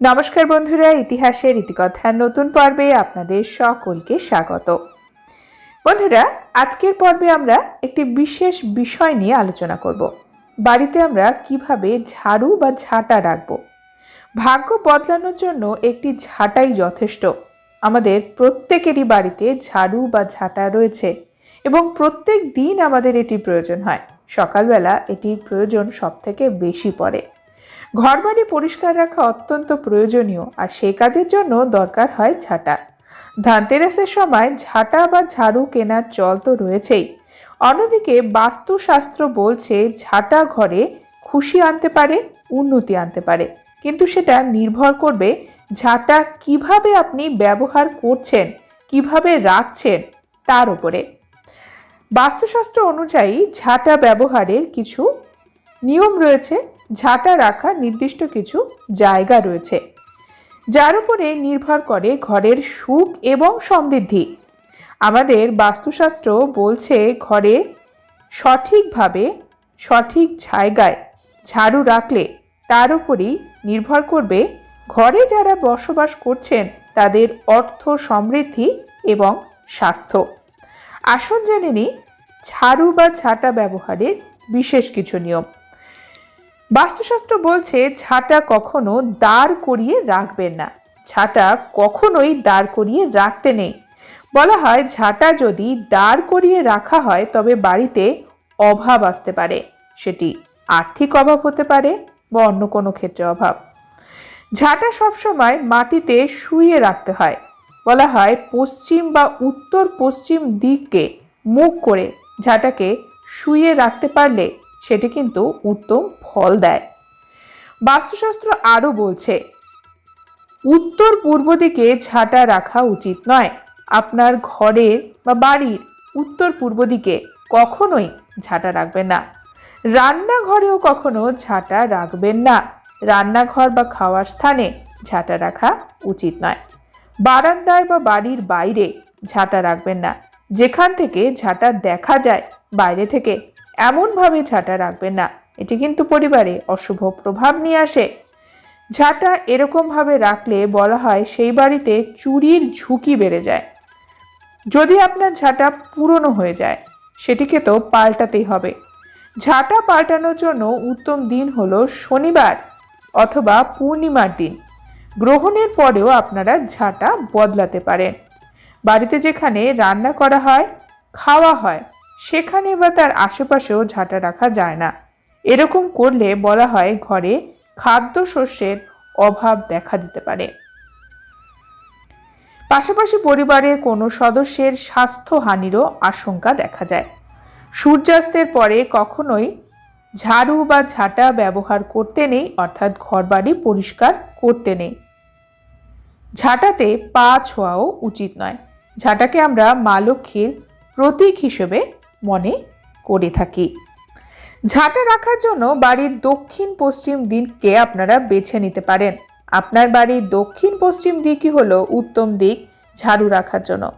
নমস্কার বন্ধুরা, ইতিহাসের ইতিকথার নতুন পর্বে আপনাদের সকলকে স্বাগত। বন্ধুরা, আজকের পর্বে আমরা একটি বিশেষ বিষয় নিয়ে আলোচনা করব। বাড়িতে আমরা কীভাবে ঝাড়ু বা ঝাঁটা রাখব? ভাগ্য বদলানোর জন্য একটি ঝাঁটাই যথেষ্ট। আমাদের প্রত্যেকেরই বাড়িতে ঝাড়ু বা ঝাঁটা রয়েছে এবং প্রত্যেক দিন আমাদের এটি প্রয়োজন হয়। সকালবেলা এটির প্রয়োজন সবথেকে বেশি পড়ে। ঘরবাড়ি পরিষ্কার রাখা অত্যন্ত প্রয়োজনীয় আর সে কাজের জন্য দরকার হয় ঝাঁটা। ধানতেরাসের সময় ঝাঁটা বা ঝাড়ু কেনার চল তো রয়েছেই। অন্যদিকে বাস্তুশাস্ত্র বলছে ঝাঁটা ঘরে খুশি আনতে পারে, উন্নতি আনতে পারে। কিন্তু সেটা নির্ভর করবে ঝাঁটা কীভাবে আপনি ব্যবহার করছেন, কীভাবে রাখছেন তার উপরে। বাস্তুশাস্ত্র অনুযায়ী ঝাঁটা ব্যবহারের কিছু নিয়ম রয়েছে। ঝাঁটা রাখার নির্দিষ্ট কিছু জায়গা রয়েছে, যার উপরে নির্ভর করে ঘরের সুখ এবং সমৃদ্ধি। আমাদের বাস্তুশাস্ত্র বলছে ঘরে সঠিকভাবে সঠিক জায়গায় ঝাড়ু রাখলে তার উপরই নির্ভর করবে ঘরে যারা বসবাস করছেন তাদের অর্থ সমৃদ্ধি এবং স্বাস্থ্য। আসুন জেনে নিই, ঝাড়ু বা ঝাঁটা ব্যবহারের বিশেষ কিছু নিয়ম। বাস্তুশাস্ত্র বলছে ঝাঁটা কখনো দাঁড় করিয়ে রাখবেন না। ঝাঁটা কখনোই দাঁড় করিয়ে রাখতে নেই। বলা হয় ঝাঁটা যদি দাঁড় করিয়ে রাখা হয়, তবে বাড়িতে অভাব আসতে পারে। সেটি আর্থিক অভাব হতে পারে বা অন্য কোনো ক্ষেত্রে অভাব। ঝাঁটা সবসময় মাটিতে শুয়ে রাখতে হয়। বলা হয় পশ্চিম বা উত্তর পশ্চিম দিককে মুখ করে ঝাঁটাকে শুয়ে রাখতে পারলে সেটি কিন্তু উত্তম ফল দেয়। বাস্তুশাস্ত্র আরও বলছে, উত্তর পূর্ব দিকে ঝাঁটা রাখা উচিত নয়। আপনার ঘরের বা বাড়ির উত্তর পূর্ব দিকে কখনোই ঝাঁটা রাখবেন না। রান্নাঘরেও কখনো ঝাঁটা রাখবেন না। রান্নাঘর বা খাওয়ার স্থানে ঝাঁটা রাখা উচিত নয়। বারান্দায় বা বাড়ির বাইরে ঝাঁটা রাখবেন না। যেখান থেকে ঝাঁটা দেখা যায়, বাইরে থেকে এমনভাবে ঝাঁটা রাখবেন না। এটি কিন্তু পরিবারে অশুভ প্রভাব নিয়ে আসে। ঝাঁটা এরকমভাবে রাখলে বলা হয় সেই বাড়িতে চুরির ঝুঁকি বেড়ে যায়। যদি আপনার ঝাঁটা পুরনো হয়ে যায়, সেটিকে তো পাল্টাতেই হবে। ঝাঁটা পাল্টানোর জন্য উত্তম দিন হলো শনিবার অথবা পূর্ণিমার দিন। গ্রহণের পরেও আপনারা ঝাঁটা বদলাতে পারেন। বাড়িতে যেখানে রান্না করা হয়, খাওয়া হয় সেখানে বা তার আশেপাশেও ঝাঁটা রাখা যায় না। এরকম করলে বলা হয় ঘরে খাদ্যশস্যের অভাব দেখা দিতে পারে। পাশাপাশি পরিবারে কোনো সদস্যের স্বাস্থ্যহানিরও আশঙ্কা দেখা যায়। সূর্যাস্তের পরে কখনোই ঝাড়ু বা ঝাঁটা ব্যবহার করতে নেই, অর্থাৎ ঘরবাড়ি পরিষ্কার করতে নেই। ঝাঁটাতে পা ছোঁয়াও উচিত নয়। ঝাঁটাকে আমরা মা লক্ষ্মীর প্রতীক হিসেবে মনে করে থাকি। ঝাঁটা রাখার জন্য বাড়ির দক্ষিণ পশ্চিম দিককে আপনারা বেছে নিতে পারেন। আপনার বাড়ির দক্ষিণ পশ্চিম দিকই হলো উত্তম দিক ঝাড়ু রাখার জন্য।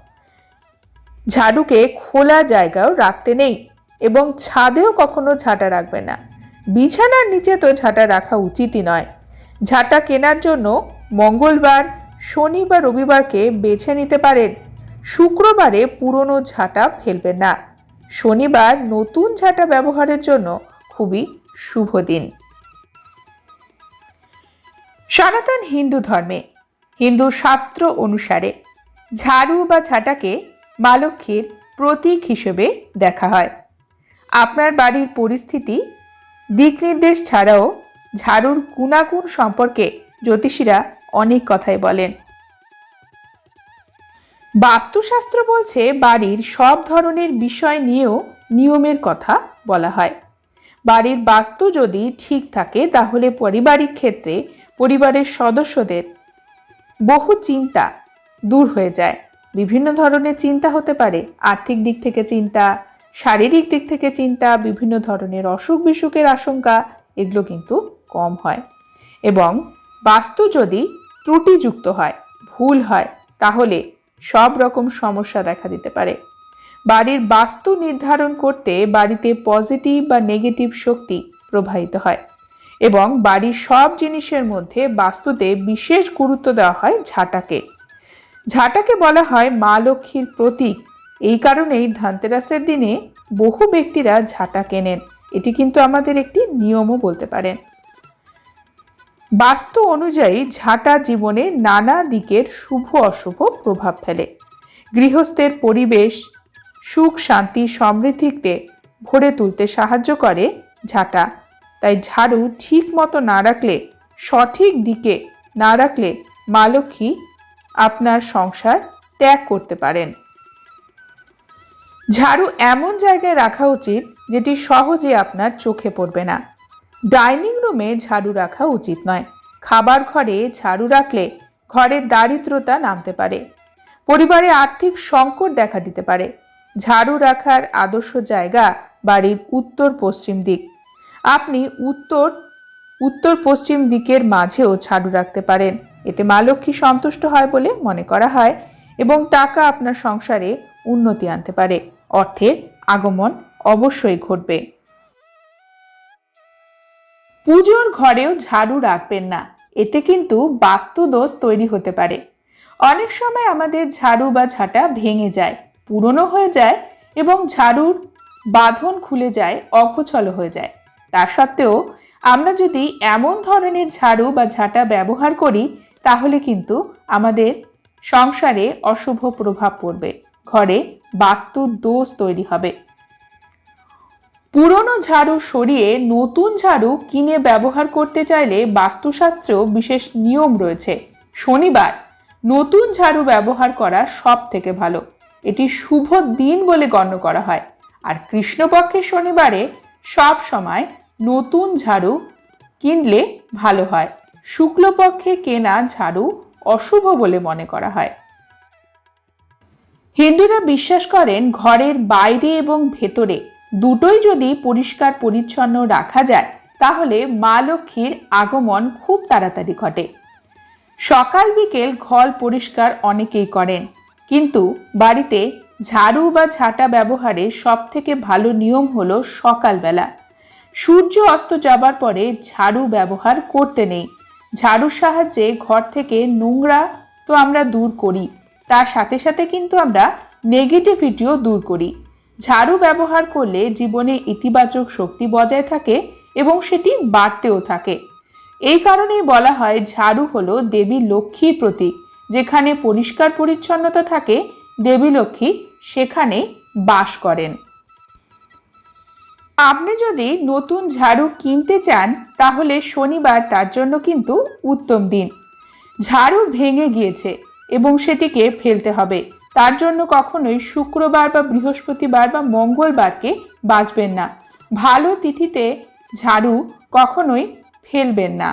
ঝাড়ুকে খোলা জায়গাও রাখতে নেই এবং ছাদেও কখনো ঝাঁটা রাখবে না। বিছানার নিচে তো ঝাঁটা রাখা উচিতই নয়। ঝাঁটা কেনার জন্য মঙ্গলবার শনি বা রবিবারকে বেছে নিতে পারেন। শুক্রবারে পুরনো ঝাঁটা ফেলবেন না। শনিবার নতুন ঝাঁটা ব্যবহারের জন্য খুবই শুভ দিন। সনাতন হিন্দু ধর্মে, হিন্দু শাস্ত্র অনুসারে ঝাড়ু বা ঝাঁটাকে মা লক্ষ্মীর প্রতীক হিসেবে দেখা হয়। আপনার বাড়ির পরিস্থিতি, দিক নির্দেশ ছাড়াও ঝাড়ুর গুণাগুণ সম্পর্কে জ্যোতিষীরা অনেক কথাই বলেন। বাস্তুশাস্ত্র বলছে বাড়ির সব ধরনের বিষয় নিয়েও নিয়মের কথা বলা হয়। বাড়ির বাস্তু যদি ঠিক থাকে, তাহলে পারিবারিক ক্ষেত্রে পরিবারের সদস্যদের বহু চিন্তা দূর হয়ে যায়। বিভিন্ন ধরনের চিন্তা হতে পারে। আর্থিক দিক থেকে চিন্তা, শারীরিক দিক থেকে চিন্তা, বিভিন্ন ধরনের অসুখ বিসুখের আশঙ্কা, এগুলো কিন্তু কম হয়। এবং বাস্তু যদি ত্রুটিযুক্ত হয়, ভুল হয়, তাহলে সব রকম সমস্যা দেখা দিতে পারে। বাড়ির বাস্তু নির্ধারণ করতে বাড়িতে পজিটিভ বা নেগেটিভ শক্তি প্রবাহিত হয় এবং বাড়ির সব জিনিসের মধ্যে বাস্তুতে বিশেষ গুরুত্ব দেওয়া হয় ঝাঁটাকে। ঝাঁটাকে বলা হয় মা লক্ষ্মীর প্রতীক। এই কারণেই ধানতেরাসের দিনে বহু ব্যক্তিরা ঝাঁটা কেনেন। এটি কিন্তু আমাদের একটি নিয়মও বলতে পারেন। বাস্তু অনুযায়ী ঝাঁটা জীবনে নানা দিকের শুভ অশুভ প্রভাব ফেলে। গৃহস্থের পরিবেশ, সুখ, শান্তি সমৃদ্ধিতে ভরে তুলতে সাহায্য করে ঝাঁটা। তাই ঝাড়ু ঠিক মতো না রাখলে, সঠিক দিকে না রাখলে মা লক্ষ্মী আপনার সংসার ত্যাগ করতে পারেন। ঝাড়ু এমন জায়গায় রাখা উচিত যেটি সহজে আপনার চোখে পড়বে না। ডাইনিং রুমে ঝাড়ু রাখা উচিত নয়। খাবার ঘরে ঝাড়ু রাখলে ঘরের দারিদ্রতা নামতে পারে। পরিবারে আর্থিক সংকট দেখা দিতে পারে। ঝাড়ু রাখার আদর্শ জায়গা বাড়ির উত্তর পশ্চিম দিক। আপনি উত্তর উত্তর পশ্চিম দিকের মাঝেও ঝাড়ু রাখতে পারেন। এতে মা লক্ষ্মী সন্তুষ্ট হয় বলে মনে করা হয় এবং টাকা আপনার সংসারে উন্নতি আনতে পারে। অর্থের আগমন অবশ্যই ঘটবে। পুজোর ঘরেও ঝাড়ু রাখবেন না। এতে কিন্তু বাস্তু দোষ তৈরি হতে পারে। অনেক সময় আমাদের ঝাড়ু বা ঝাঁটা ভেঙে যায়, পুরনো হয়ে যায় এবং ঝাড়ুর বাঁধন খুলে যায় অপছল হয়ে যায়। তা সত্ত্বেও আমরা যদি এমন ধরনের ঝাড়ু বা ঝাঁটা ব্যবহার করি, তাহলে কিন্তু আমাদের সংসারে অশুভ প্রভাব পড়বে। ঘরে বাস্তুর দোষ তৈরি হবে। পুরনো ঝাড়ু সরিয়ে নতুন ঝাড়ু কিনে ব্যবহার করতে চাইলে বাস্তুশাস্ত্রেও বিশেষ নিয়ম রয়েছে। শনিবার, নতুন ঝাড়ু ব্যবহার করা সব থেকে ভালো। এটি শুভ দিন বলে গণ্য করা হয়। আর কৃষ্ণপক্ষের শনিবারে সব সময় নতুন ঝাড়ু কিনলে ভালো হয়। শুক্লপক্ষে কেনা ঝাড়ু অশুভ বলে মনে করা হয়। হিন্দুরা বিশ্বাস করেন ঘরের বাইরে এবং ভেতরে দুটোই যদি পরিষ্কার, পরিচ্ছন্ন রাখা যায়, তাহলে মা লক্ষ্মীর আগমন খুব তাড়াতাড়ি ঘটে। সকাল বিকেল ঘর পরিষ্কার অনেকেই করেন, কিন্তু বাড়িতে ঝাড়ু বা ঝাঁটা ব্যবহারে সব থেকে ভালো নিয়ম হলো সকালবেলা। সূর্য অস্ত যাবার পরে ঝাড়ু ব্যবহার করতে নেই। ঝাড়ুর সাহায্যে ঘর থেকে নোংরা তো আমরা দূর করি, তার সাথে সাথে কিন্তু আমরা নেগেটিভিটিও দূর করি। ঝাড়ু ব্যবহার করলে জীবনে ইতিবাচক শক্তি বজায় থাকে এবং সেটি বাড়তেও থাকে। এই কারণেই বলা হয় ঝাড়ু হলো দেবী লক্ষ্মীর প্রতীক। যেখানে পরিষ্কার পরিচ্ছন্নতা থাকে, দেবী লক্ষ্মী সেখানে বাস করেন। আপনি যদি নতুন ঝাড়ু কিনতে চান, তাহলে শনিবার তার জন্য কিন্তু উত্তম দিন। ঝাড়ু ভেঙে গিয়েছে এবং সেটিকে ফেলতে হবে। তার জন্য কখনোই শুক্রবার বা বৃহস্পতিবার বা মঙ্গলবারকে বাঁচবেন না। ভালো তিথিতে ঝাড়ু কখনোই ফেলবেন না।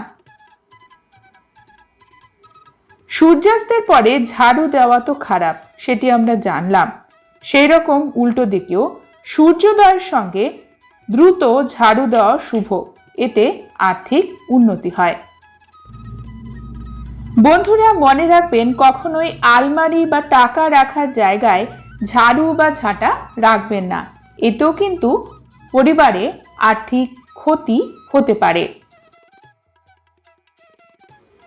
সূর্যাস্তের পরে ঝাড়ু দেওয়া তো খারাপ, সেটি আমরা জানলাম। সেই রকম উল্টো দিকেও সূর্যোদয়ের সঙ্গে দ্রুত ঝাড়ু দেওয়া শুভ। এতে আর্থিক উন্নতি হয়। বন্ধুরা মনে রাখবেন, কখনোই আলমারি বা টাকা রাখার জায়গায় ঝাড়ু বা ঝাঁটা রাখবেন না। এতেও কিন্তু পরিবারে আর্থিক ক্ষতি হতে পারে।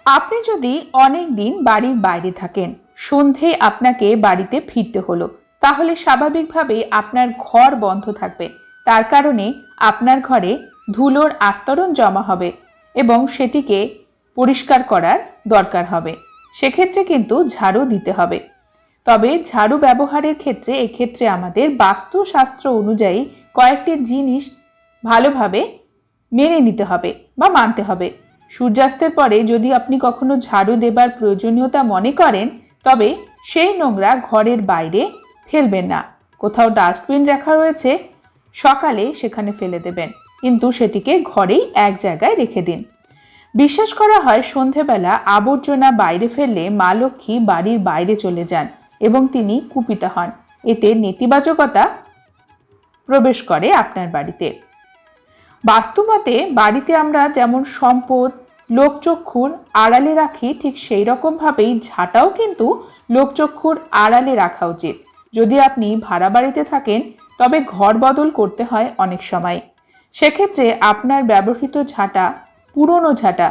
আপনি যদি অনেক দিন বাড়ির বাইরে থাকেন, সন্ধে আপনাকে বাড়িতে ফিরতে হলো, তাহলে স্বাভাবিকভাবে আপনার ঘর বন্ধ থাকবে। তার কারণে আপনার ঘরে ধুলোর আস্তরণ জমা হবে এবং সেটিকে পরিষ্কার করার দরকার হবে। সেক্ষেত্রে কিন্তু ঝাড়ু দিতে হবে। তবে ঝাড়ু ব্যবহারের ক্ষেত্রে, এক্ষেত্রে আমাদের বাস্তুশাস্ত্র অনুযায়ী কয়েকটি জিনিস ভালোভাবে মেনে নিতে হবে বা মানতে হবে। সূর্যাস্তের পরে যদি আপনি কখনো ঝাড়ু দেবার প্রয়োজনীয়তা মনে করেন, তবে সেই নোংরা ঘরের বাইরে ফেলবেন না। কোথাও ডাস্টবিন রাখা রয়েছে, সকালে সেখানে ফেলে দেবেন। কিন্তু সেটিকে ঘরেই এক জায়গায় রেখে দিন। বিশ্বাস করা হয় সন্ধেবেলা আবর্জনা বাইরে ফেললে মা লক্ষ্মী বাড়ির বাইরে চলে যান এবং তিনি কুপিত হন। এতে নেতিবাচকতা প্রবেশ করে আপনার বাড়িতে। বাস্তুমতে বাড়িতে আমরা যেমন সম্পদ, লোকচক্ষুর আড়ালে রাখি, ঠিক সেই রকমভাবেই ঝাঁটাও কিন্তু লোকচক্ষুর আড়ালে রাখা উচিত। যদি আপনি ভাড়া বাড়িতে থাকেন, তবে ঘর বদল করতে হয় অনেক সময়। সেক্ষেত্রে আপনার ব্যবহৃত ঝাঁটা পুরনো ঝাঁটা।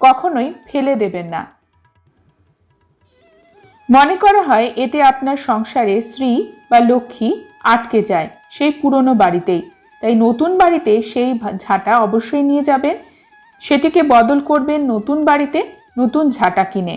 কখনোই ফেলে দেবেন না। মনে করা হয় এতে আপনার সংসারে শ্রী বা লক্ষ্মী আটকে যায় সেই পুরনো বাড়িতেই। তাই নতুন বাড়িতে সেই ঝাঁটা অবশ্যই নিয়ে যাবেন। সেটিকে বদল করবেন নতুন বাড়িতে নতুন ঝাঁটা কিনে।